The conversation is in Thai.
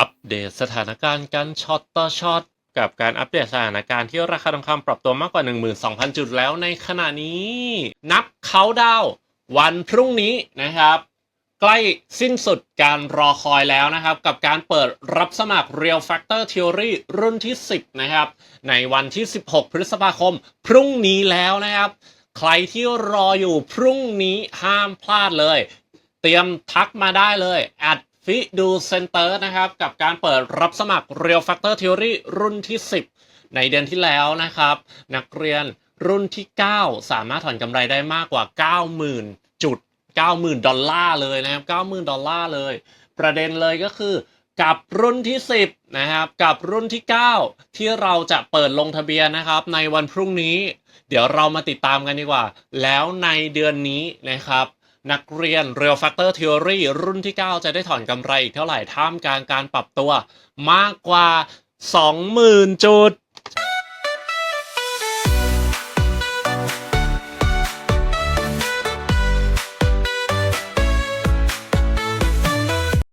อัปเดตสถานการณ์การช็อตต่อช็อตกับการอัปเดตสถานการณ์ที่ราคาทองคำปรับตัวมากกว่า 12,000 จุดแล้วในขณะนี้ นับเขาดาววันพรุ่งนี้นะครับ ใกล้สิ้นสุดการรอคอยแล้วนะครับ กับการเปิดรับสมัคร Real Factor Theory รุ่นที่ 10 นะครับ ในวันที่ 16 พฤษภาคม พรุ่งนี้แล้วนะครับ ใครที่รออยู่พรุ่งนี้ห้ามพลาดเลย เตรียมทักมาได้เลยแอด ฟิดูเซนเตอร์นะครับ กับการเปิดรับสมัคร Real Factor Theory รุ่นที่ 10 ในเดือนที่แล้วนะครับ นักเรียนรุ่นที่ 9 สามารถถอนกำไรได้มากกว่า 90,000 จุด 90,000 ดอลลาร์เลยนะครับ 90,000 ดอลลาร์เลย ประเด็นเลยก็คือกับรุ่นที่ 10 นะครับ กับรุ่นที่ 9 ที่เราจะเปิดลงทะเบียนนะครับ ในวันพรุ่งนี้ เดี๋ยวเรามาติดตามกันดีกว่า แล้วในเดือนนี้นะครับ นักเรียนเรียลแฟกเตอร์ท o r y รุ่นที่ 9 จะได้ถอนกำไรอีกเท่าไหร่ท่ามกลางการปรับตัวมากกว่า 20,000 จุด